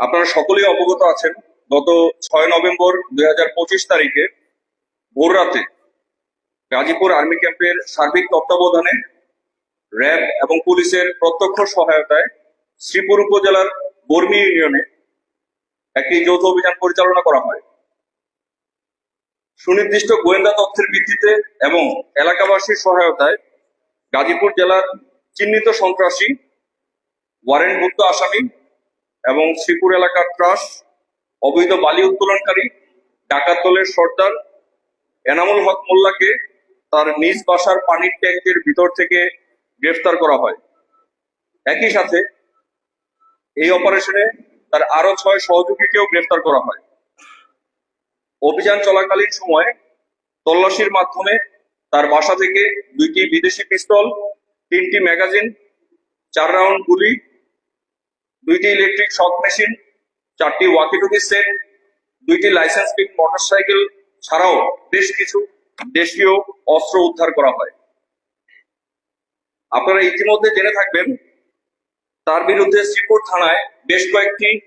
আপনারা সকলেই অবগত আছেন, গত ছয় নভেম্বর দুই হাজার পঁচিশ তারিখে ভোর রাতে গাজীপুর আর্মি ক্যাম্পের সার্বিক তত্ত্বাবধানে র্যাব এবং পুলিশের প্রত্যক্ষ সহায়তায় শ্রীপুর উপজেলার বর্মি ইউনিয়নে একটি যৌথ অভিযান পরিচালনা করা হয়। সুনির্দিষ্ট গোয়েন্দা তথ্যের ভিত্তিতে এবং এলাকাবাসীর সহায়তায় গাজীপুর জেলার চিহ্নিত সন্ত্রাসী ওয়ারেন্টভুক্ত আসামি এবং শ্রীপুর এলাকার ত্রাস, অবৈধ বালি উত্তোলনকারী, ডাকাত দলের সর্দার, এনামুল হক মোল্লাকে তার নিজ বাসার পানির ট্যাঙ্কের ভিতর থেকে গ্রেফতার করা হয়। একই সাথে এই অপারেশনে তার আরও ছয় সহযোগীকেও গ্রেফতার করা হয়। অভিযান চলাকালীন সময়ে তল্লাশির মাধ্যমে তার বাসা থেকে দুইটি বিদেশি পিস্তল, তিনটি ম্যাগাজিন, চার রাউন্ড গুলি দুইটি ইলেকট্রিক শক মেশিন চারটি ওয়াকিটকি সেট দুইটি লাইসেন্স লাইসেন্সবিহীন মোটরসাইকেল ছাড়াও বেশ কিছু দেশীয় অস্ত্র উদ্ধার করা হয়। আপনারা ইতিমধ্যে জেনে থাকবেন, তার বিরুদ্ধে শ্রীপুর থানায় বেশ কয়েকটি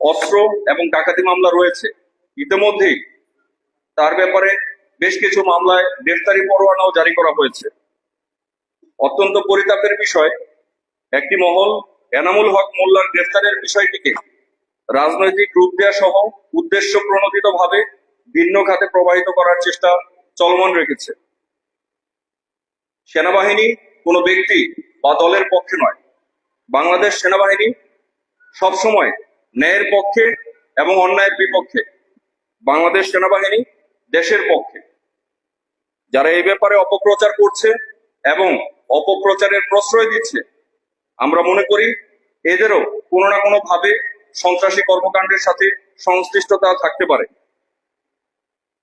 অস্ত্র এবং ডাকাতি মামলা রয়েছে। ইতিমধ্যেই তার ব্যাপারে বেশ কিছু মামলায় গ্রেফতারি পরোয়ানাও জারি করা হয়েছে। অত্যন্ত পরিতাপের বিষয়, একটি মহল এনামুল হক মোল্লার গ্রেফতারের বিষয়টিকে রাজনৈতিক রূপ দেওয়া সহ উদ্দেশ্য প্রণোদিত ভাবে ভিন্ন খাতে প্রবাহিত করার চেষ্টা চলমান রেখেছে। সেনাবাহিনী কোনো ব্যক্তি বা দলের পক্ষে নয়। বাংলাদেশ সেনাবাহিনী সবসময় ন্যায়ের পক্ষে এবং অন্যায়ের বিপক্ষে। বাংলাদেশ সেনাবাহিনী দেশের পক্ষে। যারা এই ব্যাপারে অপপ্রচার করছে এবং অপপ্রচারের প্রশ্রয় দিচ্ছে আমরা মনে করি এদেরও কোনো না কোনো ভাবে সন্ত্রাসী কর্মকাণ্ডের সাথে সংশ্লিষ্টতা থাকতে পারে।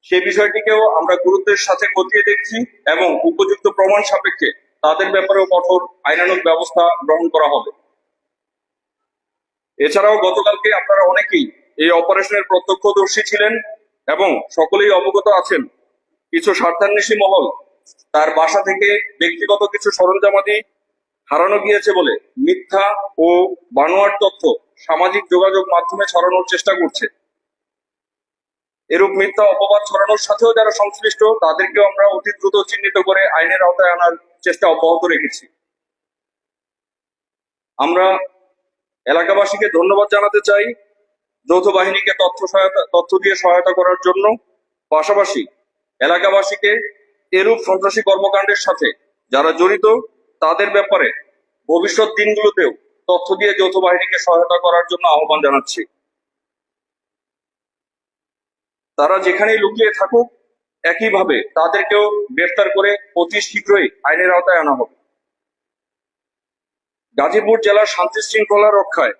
সেই বিষয়টিকেও আমরা গুরুত্বের সাথে খতিয়ে দেখছি এবং উপযুক্ত প্রমাণ সাপেক্ষে তাদের ব্যাপারেও কঠোর আইনানুগ ব্যবস্থা গ্রহণ করা হবে। এছাড়াও গতকালকে আপনারা অনেকেই এই অপারেশনের প্রত্যক্ষদর্শী ছিলেন এবং সকলেই অবগত আছেন। কিছু স্বার্থান্বেষী মহল তার বাসা থেকে ব্যক্তিগত কিছু সরঞ্জামাদি হারানো গিয়েছে বলে মিথ্যা ও বানোয়ার তথ্য সামাজিক যোগাযোগ মাধ্যমে ছড়ানোর চেষ্টা করছে। এরূপ মিথ্যা অপবাদ ছড়ানোর সাথেও যারা সংশ্লিষ্ট, তাদেরকেও আমরা অতি দ্রুত চিহ্নিত করে আইনের আওতায় আনার চেষ্টা অব্যাহত রেখেছি। আমরা এলাকাবাসীকে ধন্যবাদ জানাতে চাই যৌথ বাহিনীকে তথ্য সহায়তা, তথ্য দিয়ে সহায়তা করার জন্য। পাশাপাশি এলাকাবাসীকে এরূপ সন্ত্রাসী কর্মকাণ্ডের সাথে যারা জড়িত তাদের ব্যাপারে ভবিষ্যৎ দিনগুলোতেও তথ্য দিয়ে যৌথ বাহিনীকে সহায়তা করার জন্য আহ্বান জানাচ্ছি। তারা যেখানেই লুকিয়ে থাকুক, একইভাবে তাদেরকেও গ্রেফতার করে অতি শীঘ্রই আইনের আওতায় আনা হবে। গাজীপুর জেলার শান্তি শৃঙ্খলা রক্ষায়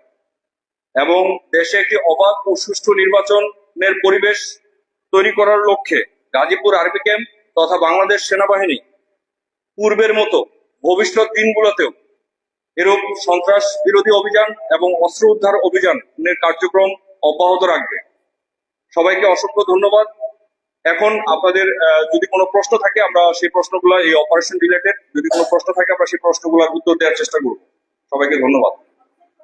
এবং দেশে একটি অবাধ ও সুষ্ঠু নির্বাচনের পরিবেশ তৈরি করার লক্ষ্যে গাজীপুর আর্মি ক্যাম্প তথা বাংলাদেশ সেনাবাহিনী পূর্বের মতো ভবিষ্যৎ দিনগুলোতেও এরূপ সন্ত্রাস বিরোধী অভিযান এবং অস্ত্র উদ্ধার অভিযানের কার্যক্রম অব্যাহত রাখবে। সবাইকে অসংখ্য ধন্যবাদ। এখন আপনাদের যদি কোনো প্রশ্ন থাকে, আমরা সেই প্রশ্নগুলো, এই অপারেশন রিলেটেড যদি কোনো প্রশ্ন থাকে, আমরা সেই প্রশ্নগুলোর উত্তর দেওয়ার চেষ্টা করব। সবাইকে ধন্যবাদ।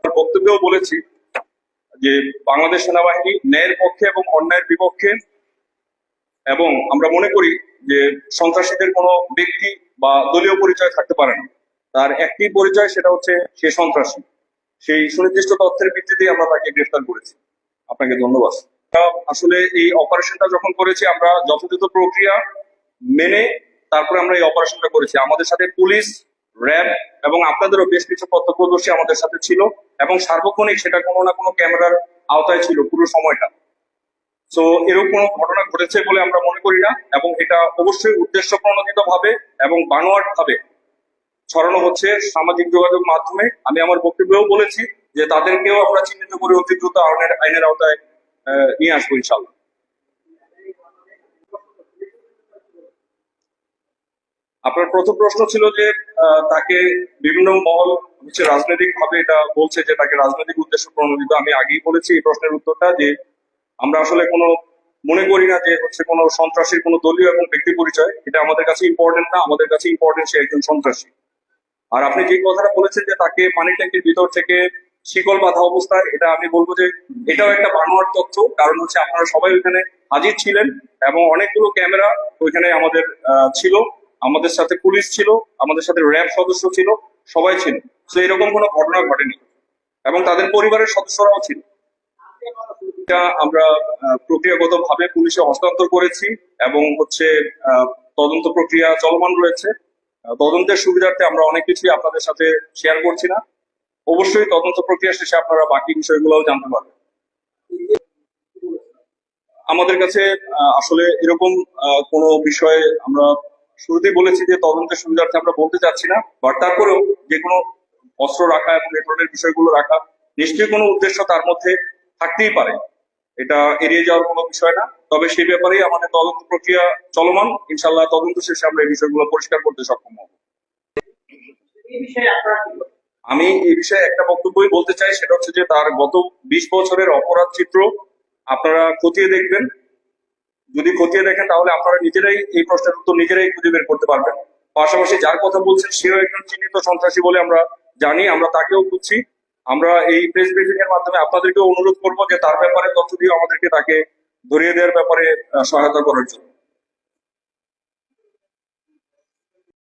বক্তব্যেও বলেছি যে বাংলাদেশ সেনাবাহিনী ন্যায়ের পক্ষে এবং অন্যায়ের বিপক্ষে এবং আমরা মনে করি যে সন্ত্রাসীদের কোনো ব্যক্তি বা দলীয় পরিচয় থাকতে পারে না। তার একটি পরিচয় সেটা হচ্ছে সে সন্ত্রাসী। সেই সুনির্দিষ্ট তথ্যের ভিত্তিতে আমরা তাকে গ্রেফতার করেছি। আপনাকে ধন্যবাদ। আসলে এই অপারেশনটা যখন করেছি, আমরা যথাযথ প্রক্রিয়া মেনে তারপরে আমরা এই অপারেশনটা করেছি। আমাদের সাথে পুলিশ, র্যাব এবং আপনাদেরও বেশ কিছু প্রত্যক্ষদর্শী আমাদের সাথে ছিল এবং সার্বক্ষণিক সেটা কোনো না কোনো ক্যামেরার আওতায় ছিল পুরো সময়টা। তো এরকম কোনো ঘটনা ঘটেছে বলে আমরা মনে করি না, এবং এটা অবশ্যই উদ্দেশ্য প্রণোদিত ভাবে এবং বানোয়াট ভাবে ছড়ানো হচ্ছে সামাজিক যোগাযোগ মাধ্যমে। আমি আমার বক্তব্যেও বলেছি যে তাদেরকেও আমরা চিহ্নিত করে অতি দ্রুত আইনের আইনের আওতায় নিয়ে আসব ইনশাল্লাহ আপনার প্রথম প্রশ্ন ছিল যে তাকে বিভিন্ন মহল, হচ্ছে রাজনৈতিক ভাবে এটা বলছে যে তাকে রাজনৈতিক উদ্দেশ্য প্রণোদিত আমি আগেই বলেছি এই প্রশ্নের উত্তরটা যে আমরা আসলে কোনো মনে করি না যে হচ্ছে কোনো সন্ত্রাসীর কোনো দলীয় এবং ব্যক্তি পরিচয়। এটা আমাদের কাছে ইম্পর্টেন্ট না, আমাদের কাছে ইম্পর্টেন্ট সে একজন সন্ত্রাসী। আর আপনি যে কথাটা বলেছেন যে তাকে পানি ট্যাঙ্কির ভিতর থেকে শিকল বাঁধা অবস্থায়, এটা আমি বলব যে এটাও একটা বানোয়ার তথ্য। কারণ হচ্ছে আপনারা সবাই ওইখানে হাজির ছিলেন এবং অনেকগুলো ক্যামেরা ওইখানে আমাদের ছিল। আমাদের সাথে পুলিশ ছিল, আমাদের সাথে র্যাব সদস্য ছিল, সবাই ছিল। তো এরকম কোনো ঘটনা ঘটেনি। এবং তাদের পরিবারের সদস্যরাও ছিল। আমরা প্রক্রিয়াগত ভাবে পুলিশে হস্তান্তর করেছি এবং হচ্ছে তদন্ত প্রক্রিয়া চলমান রয়েছে। তদন্তের সুবিধার্থে আমরা অনেক কিছুই আপনাদের সাথে শেয়ার করছি না। অবশ্যই তদন্ত প্রক্রিয়া শেষে আপনারা বাকি বিষয়গুলোও জানতে পারবেন। আমাদের কাছে আসলে এরকম কোনো বিষয়ে আমরা শুরুতেই বলেছি যে তদন্তের সুবিধার্থে আমরা বলতে চাচ্ছি না, বাট তারপরেও যে কোনো অস্ত্র রাখা এবং এ ধরনের বিষয়গুলো রাখা, নিশ্চয়ই কোনো উদ্দেশ্য তার মধ্যে থাকতেই পারে। এটা এড়িয়ে যাওয়ার কোনো বিষয় না। তবে সেই ব্যাপারেই আমাদের তদন্ত প্রক্রিয়া চলমান। ইনশাল্লাহ তদন্ত শেষে আমরা এই বিষয়গুলো পরিষ্কার করতে সক্ষম হব? আমি এই বিষয়ে একটা বক্তব্যই বলতে চাই সেটা হচ্ছে যে তার গত বিশ বছরের অপরাধ চিত্র আপনারা খতিয়ে দেখবেন। যদি খতিয়ে দেখেন তাহলে আপনারা নিজেরাই এই প্রশ্নের উত্তর নিজেরাই খুঁজে বের করতে পারবেন। পাশাপাশি যার কথা বলছেন সেও একজন চিহ্নিত সন্ত্রাসী বলে আমরা জানি আমরা তাকেও খুঁজছি। আমরা এই প্রেস ব্রিফিং এর মাধ্যমে আপনাদেরকে অনুরোধ করব যে তার ব্যাপারে তথ্য দিয়ে আমাদেরকে তাকে ধরিয়ে দেওয়ার ব্যাপারে সহায়তা করার জন্য।